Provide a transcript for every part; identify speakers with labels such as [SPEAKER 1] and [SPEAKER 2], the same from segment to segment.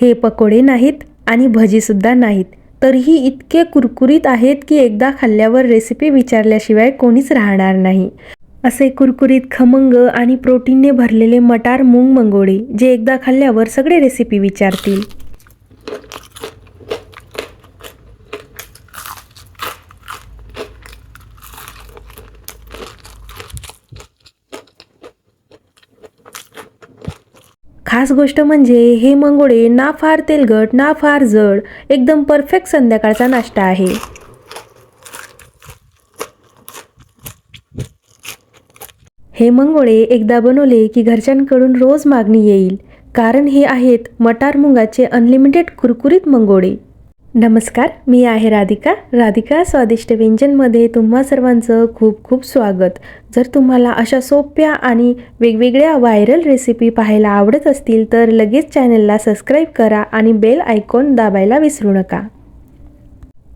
[SPEAKER 1] हे पकोडे नाहीत आणि भजीसुद्धा नाहीत. तरीही इतके कुरकुरीत आहेत की एकदा खाल्ल्यावर रेसिपी विचारल्याशिवाय कोणीच राहणार नाही. असे कुरकुरीत खमंग आणि प्रोटीनने भरलेले मटार मूग मंगोळे जे एकदा खाल्ल्यावर सगळे रेसिपी विचारतील. खास गोष्ट म्हणजे हे मंगोळे ना फार तेलगट ना फार जड एकदम परफेक्ट संध्याकाळचा नाश्ता आहे. हे मंगोळे एकदा बनवले की घरच्यांकडून रोज मागणी येईल. कारण हे आहेत मटार मुंगाचे अनलिमिटेड कुरकुरीत मंगोळे. नमस्कार मी आहे राधिका. राधिका स्वादिष्ट व्यंजनमध्ये तुम्हा सर्वांचं खूप खूप स्वागत. जर तुम्हाला अशा सोप्या आणि वेगवेगळ्या व्हायरल रेसिपी पाहायला आवडत असतील तर लगेच चॅनलला सबस्क्राईब करा आणि बेल आयकॉन दाबायला विसरू नका.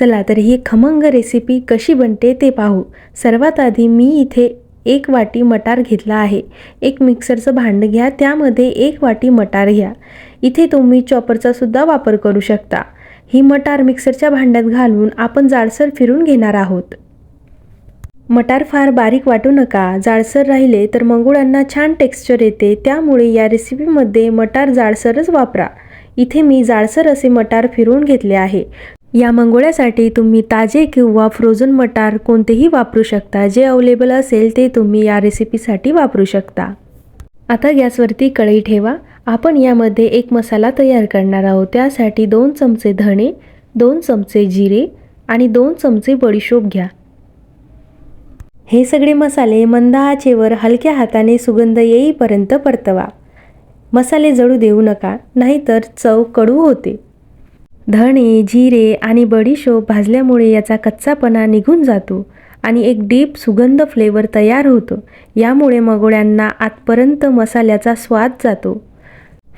[SPEAKER 1] चला तर ही खमंग रेसिपी कशी बनते ते पाहू. सर्वात आधी मी इथे एक वाटी मटार घेतला आहे. एक मिक्सरचं भांडं घ्या त्यामध्ये एक वाटी मटार घ्या. इथे तुम्ही चॉपरचा सुद्धा वापर करू शकता. ही मटार मिक्सरच्या भांड्यात घालून आपण जाडसर फिरून घेणार आहोत. मटार फार बारीक वाटू नका जाडसर राहिले तर मंगुळांना छान टेक्स्चर येते त्यामुळे या रेसिपीमध्ये मटार जाडसरच वापरा. इथे मी जाडसर असे मटार फिरवून घेतले आहे. या मंगोळ्यासाठी तुम्ही ताजे किंवा फ्रोझन मटार कोणतेही वापरू शकता जे अवेलेबल असेल ते तुम्ही या रेसिपीसाठी वापरू शकता. आता गॅसवरती कढई ठेवा. आपण यामध्ये एक मसाला तयार करणार आहोत. त्यासाठी दोन चमचे धणे दोन चमचे जिरे आणि दोन चमचे बडीशोप घ्या. हे सगळे मसाले मंद आचेवर हलक्या हाताने सुगंध येईपर्यंत परतवा. मसाले जळू देऊ नका नाहीतर चव कडू होते. धणे जिरे आणि बडीशोप भाजल्यामुळे याचा कच्चापणा निघून जातो आणि एक डीप सुगंध फ्लेवर तयार होतो. यामुळे मगोळ्यांना आतपर्यंत मसाल्याचा स्वाद जातो.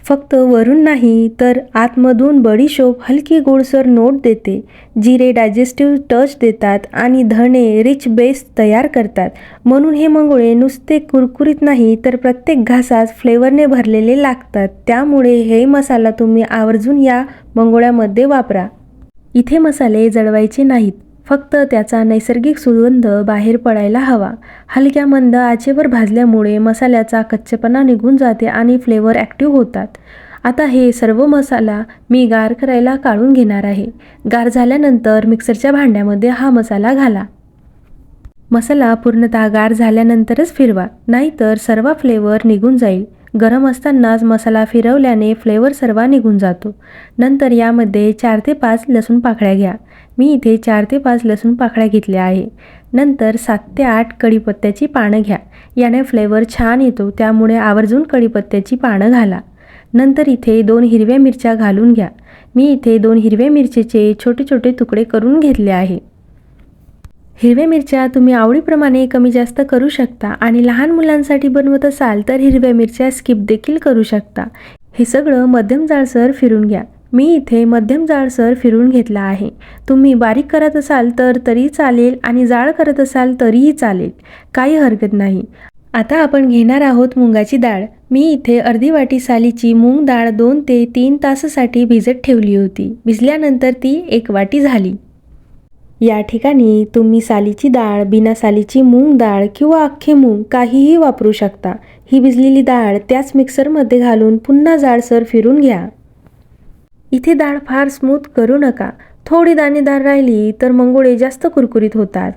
[SPEAKER 1] फक्त वरून नाही तर आतमधून बडीशोप हलकी गोडसर नोट देते जिरे डायजेस्टिव्ह टच देतात आणि धणे रिच बेस तयार करतात. म्हणून हे मंगोळे नुसते कुरकुरीत नाही तर प्रत्येक घासात फ्लेवरने भरलेले लागतात. त्यामुळे हे मसाला तुम्ही आवर्जून या मंगोळ्यामध्ये वापरा. इथे मसाले जळवायचे नाहीत. फक्त त्याचा नैसर्गिक सुगंध बाहेर पडायला हवा. हलक्या मंद आचेवर भाजल्यामुळे मसाल्याचा कच्चेपणा निघून जाते आणि फ्लेवर ॲक्टिव्ह होतात. आता हे सर्व मसाला मी गार करायला काढून घेणार आहे. गार झाल्यानंतर मिक्सरच्या भांड्यामध्ये हा मसाला घाला. मसाला पूर्णतः गार झाल्यानंतरच फिरवा नाहीतर सर्व फ्लेवर निघून जाईल. गरम असतानाच मसाला फिरवल्याने फ्लेवर सर्व निघून जातो. नंतर यामध्ये चार ते पाच लसूण पाकळ्या घ्या. मी इथे चार ते पाच लसूण पाकळ्या घेतल्या आहे. नंतर सात ते आठ कढीपत्त्याची पानं घ्या. याने फ्लेवर छान येतो त्यामुळे आवर्जून कढीपत्त्याची पानं घाला. नंतर इथे दोन हिरव्या मिरच्या घालून घ्या. मी इथे दोन हिरव्या मिरचीचे छोटे छोटे तुकडे करून घेतले आहे. हिरव्या मिरच्या तुम्ही आवडीप्रमाणे कमी जास्त करू शकता आणि लहान मुलांसाठी बनवत असाल तर हिरव्या मिरच्या स्किप देखील करू शकता. हे सगळं मध्यम जाळसर फिरून घ्या. मी इथे मध्यम जाळसर फिरून घेतला आहे. तुम्ही बारीक करत असाल तर तरी चालेल आणि जाळ करत असाल तरीही चालेल. काही हरकत नाही. आता आपण घेणार आहोत मुंगाची डाळ. मी इथे अर्धी वाटी सालीची मूग डाळ दोन ते तीन तासासाठी भिजत ठेवली होती. भिजल्यानंतर ती एक वाटी झाली. या ठिकाणी तुम्ही सालीची डाळ बिना सालीची मूग डाळ किंवा अख्खे मूग काहीही वापरू शकता. ही भिजलेली डाळ त्याच मिक्सरमध्ये घालून पुन्हा जाडसर फिरून घ्या. इथे डाळ फार स्मूथ करू नका. थोडी दाणेदार राहिली तर मंगोळे जास्त कुरकुरीत होतात.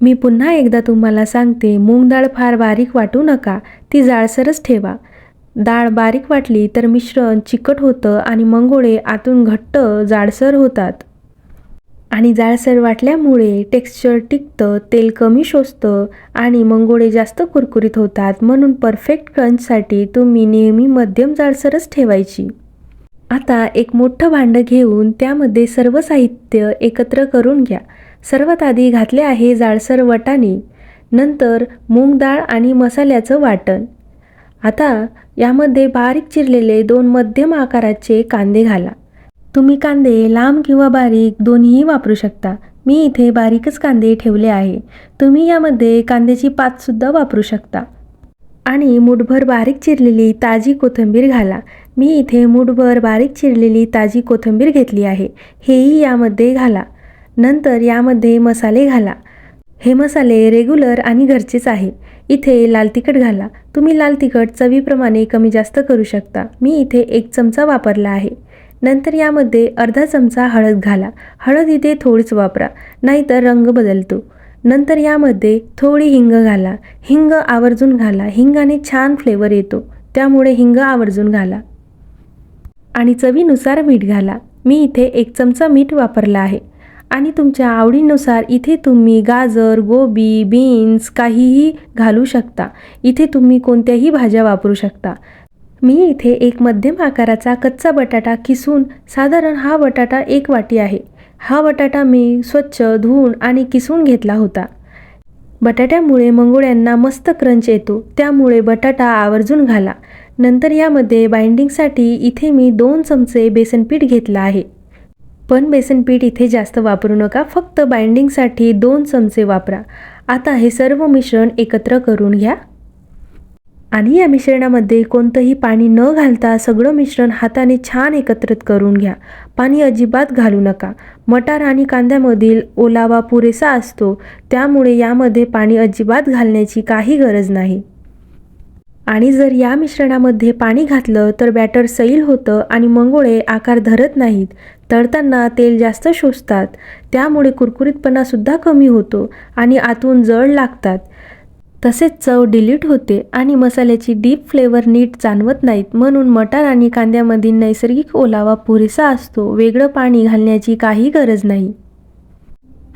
[SPEAKER 1] मी पुन्हा एकदा तुम्हाला सांगते मूग डाळ फार बारीक वाटू नका. ती जाडसरच ठेवा. डाळ बारीक वाटली तर मिश्रण चिकट होतं आणि मंगोळे आतून घट्ट जाडसर होतात. आणि जाळसर वाटल्यामुळे टेक्स्चर टिकतं तेल कमी शोषतं आणि मंगोळे जास्त कुरकुरीत होतात म्हणून परफेक्ट क्रंचसाठी तुम्ही नेहमी मध्यम जाळसरच ठेवायची. आता एक मोठं भांडं घेऊन त्यामध्ये सर्व साहित्य एकत्र करून घ्या. सर्वात आधी घातले आहे जाळसर वटाणे नंतर मूग डाळ आणि मसाल्याचं वाटण. आता यामध्ये बारीक चिरलेले दोन मध्यम आकाराचे कांदे घाला. तुम्ही कांदे लांब किंवा बारीक दोन्हीही वापरू शकता. मी इथे बारीकच कांदे ठेवले आहे. तुम्ही यामध्ये कांद्याची पातसुद्धा वापरू शकता. आणि मुठभर बारीक चिरलेली ताजी कोथिंबीर घाला. मी इथे मुठभर बारीक चिरलेली ताजी कोथिंबीर घेतली आहे. हेही यामध्ये घाला. नंतर यामध्ये मसाले घाला. हे मसाले रेग्युलर आणि घरचेच आहे. इथे लाल तिखट घाला. तुम्ही लाल तिखट चवीप्रमाणे कमी जास्त करू शकता. मी इथे एक चमचा वापरला आहे. नंतर यामध्ये अर्धा चमचा हळद घाला. हळद इथे थोडीच वापरा नाहीतर रंग बदलतो. नंतर यामध्ये थोडी हिंग घाला. हिंग आवर्जून घाला. हिंगाने छान फ्लेवर येतो. त्यामुळे हिंग आवर्जून घाला. आणि चवीनुसार मीठ घाला. मी इथे एक चमचा मीठ वापरला आहे. आणि तुमच्या आवडीनुसार इथे तुम्ही गाजर गोबी बीन्स काहीही घालू शकता. इथे तुम्ही कोणत्याही भाज्या वापरू शकता. मी इथे एक मध्यम आकाराचा कच्चा बटाटा किसून साधारण हा बटाटा एक वाटी आहे. हा बटाटा मी स्वच्छ धुवून आणि किसून घेतला होता. बटाट्यामुळे मंगोळ्यांना मस्त क्रंच येतो. त्यामुळे बटाटा आवर्जून घाला. नंतर यामध्ये बाइंडिंगसाठी इथे मी दोन चमचे बेसन पीठ घेतलं आहे. पण बेसन पीठ इथे जास्त वापरू नका. फक्त बाइंडिंगसाठी दोन चमचे वापरा. आता हे सर्व मिश्रण एकत्र करून घ्या. आणि या मिश्रणामध्ये कोणतंही पाणी न घालता सगळं मिश्रण हाताने छान एकत्रित करून घ्या. पाणी अजिबात घालू नका. मटार आणि कांद्यामधील ओलावा पुरेसा असतो त्यामुळे यामध्ये पाणी अजिबात घालण्याची काही गरज नाही. आणि जर या मिश्रणामध्ये पाणी घातलं तर बॅटर सैल होतं आणि मंगोळे आकार धरत नाहीत. तळताना तेल जास्त शोषतात. त्यामुळे कुरकुरीतपणासुद्धा कमी होतो आणि आतून जळ लागतात. तसेच चव डिलीट होते आणि मसाल्याची डीप फ्लेवर नीट जाणवत नाहीत. म्हणून मटार आणि कांद्यामधील नैसर्गिक ओलावा पुरेसा असतो. वेगळं पाणी घालण्याची काही गरज नाही.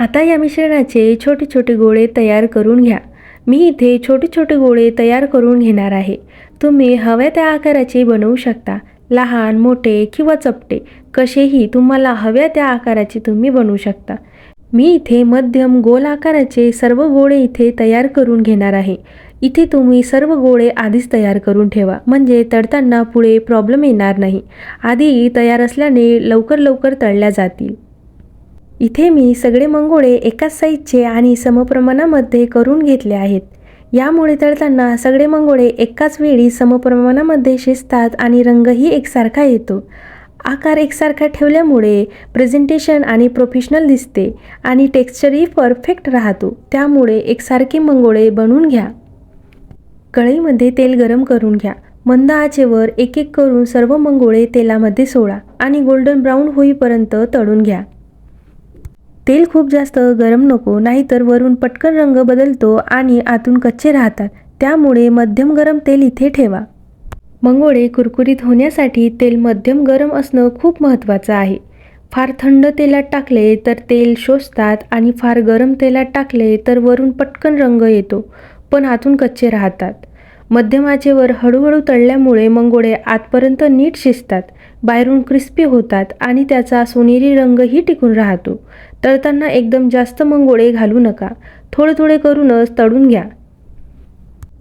[SPEAKER 1] आता या मिश्रणाचे छोटे छोटे गोळे तयार करून घ्या. मी इथे छोटे छोटे गोळे तयार करून घेणार आहे. तुम्ही हव्या त्या आकाराचे बनवू शकता. लहान मोठे किंवा चपटे. कसेही तुम्हाला हव्या त्या आकाराचे तुम्ही बनवू शकता. मी इथे मध्यम गोल आकाराचे सर्व गोळे इथे तयार करून घेणार आहे. इथे तुम्ही सर्व गोळे आधीच तयार करून ठेवा. म्हणजे तळताना पुढे प्रॉब्लेम येणार नाही. आधी तयार असल्याने लवकर लवकर तळल्या जातील. इथे मी सगळे मंगोळे एकाच साईजचे आणि समप्रमाणामध्ये करून घेतले आहेत. यामुळे तळताना सगळे मंगोळे एकाच वेळी समप्रमाणामध्ये शिजतात आणि रंगही एकसारखा येतो. आकार एकसारखा ठेवल्यामुळे प्रेझेंटेशन आणि प्रोफेशनल दिसते आणि टेक्स्चरही परफेक्ट राहतो. त्यामुळे एकसारखे मंगोळे बनवून घ्या. कढईमध्ये तेल गरम करून घ्या. मंद आचेवर एक एक करून सर्व मंगोळे तेलामध्ये सोडा आणि गोल्डन ब्राऊन होईपर्यंत तळून घ्या. तेल खूप जास्त गरम नको नाहीतर वरून पटकन रंग बदलतो आणि आतून कच्चे राहतात. त्यामुळे मध्यम गरम तेल इथे ठेवा. मंगोळे कुरकुरीत होण्यासाठी तेल मध्यम गरम असणं खूप महत्त्वाचं आहे. फार थंड तेलात टाकले तर तेल शोषतात आणि फार गरम तेलात टाकले तर वरून पटकन रंग येतो पण आतून कच्चे राहतात. मध्यमाचेवर हळूहळू तळल्यामुळे मंगोळे आतपर्यंत नीट शिजतात बाहेरून क्रिस्पी होतात आणि त्याचा सोनेरी रंगही टिकून राहतो. तळताना एकदम जास्त मंगोळे घालू नका. थोडे थोडे करूनच तळून घ्या.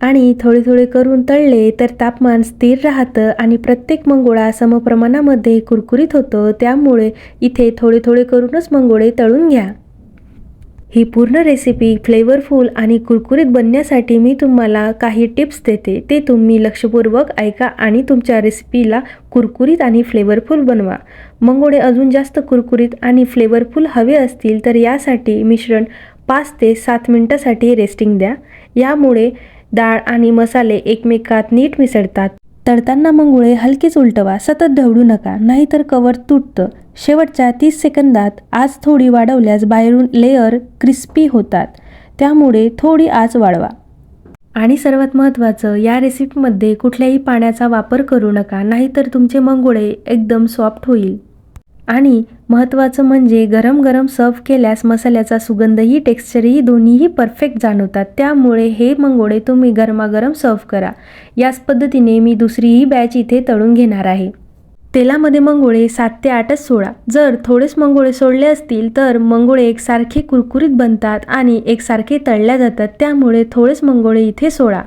[SPEAKER 1] आणि थोडे थोडे करून तळले तर तापमान स्थिर राहतं आणि प्रत्येक मंगोळा समप्रमाणामध्ये कुरकुरीत होतं. त्यामुळे इथे थोडे थोडे करूनच मंगोळे तळून घ्या. ही पूर्ण रेसिपी फ्लेवरफुल आणि कुरकुरीत बनण्यासाठी मी तुम्हाला काही टिप्स देते. ते तुम्ही लक्षपूर्वक ऐका आणि तुमच्या रेसिपीला कुरकुरीत आणि फ्लेवरफुल बनवा. मंगोळे अजून जास्त कुरकुरीत आणि फ्लेवरफुल हवे असतील तर यासाठी मिश्रण पाच ते सात मिनटासाठी रेस्टिंग द्या. यामुळे डाळ आणि मसाले एकमेकात नीट मिसळतात. तळताना मंगोळे हलकेच उलटवा सतत ढवळू नका नाहीतर कवर तुटतं. शेवटच्या तीस सेकंदात आज थोडी वाढवल्यास बाहेरून लेअर क्रिस्पी होतात. त्यामुळे थोडी आज वाढवा. आणि सर्वात महत्त्वाचं या रेसिपीमध्ये कुठल्याही पाण्याचा वापर करू नका नाहीतर तुमचे मंगोळे एकदम सॉफ्ट होईल. आणि महत्त्वाचं म्हणजे गरम गरम सर्व केल्यास मसाल्याचा सुगंधही टेक्स्चरही दोन्हीही परफेक्ट जाणवतात. त्यामुळे हे मंगोळे तुम्ही गरमागरम सर्व करा. याच पद्धतीने मी दुसरीही बॅच इथे तळून घेणार आहे. तेलामध्ये मंगोळे सात ते आठच सोडा जर थोडेच मंगोळे सोडले असतील तर मंगोळे एकसारखे कुरकुरीत बनतात आणि एकसारखे तळल्या जातात. त्यामुळे थोडेच मंगोळे इथे सोडा.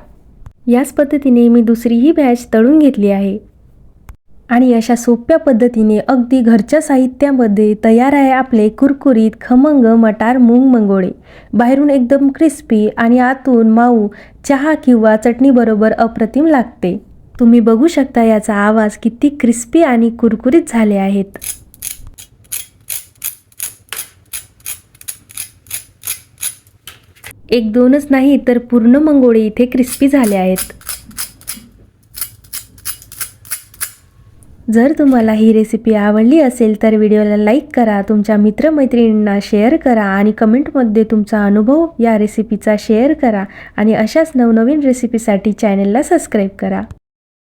[SPEAKER 1] याच पद्धतीने मी दुसरीही बॅच तळून घेतली आहे. आणि अशा सोप्या पद्धतीने अगदी घरच्या साहित्यामध्ये तयार आहे आपले कुरकुरीत खमंग मटार मूंग मंगोळे. बाहेरून एकदम क्रिस्पी आणि आतून माऊ चहा किंवा चटणीबरोबर अप्रतिम लागते. तुम्ही बघू शकता याचा आवाज किती क्रिस्पी आणि कुरकुरीत झाले आहेत. एक दोनच नाही तर पूर्ण मंगोळे इथे क्रिस्पी झाले आहेत. जर तुम्हाला ही रेसिपी आवडली असेल तर व्हिडिओला लाईक करा तुमच्या मित्रमैत्रिणींना शेअर करा आणि कमेंटमध्ये तुमचा अनुभव या रेसिपीचा शेअर करा आणि अशाच नवनवीन रेसिपीसाठी चॅनलला सबस्क्राईब करा.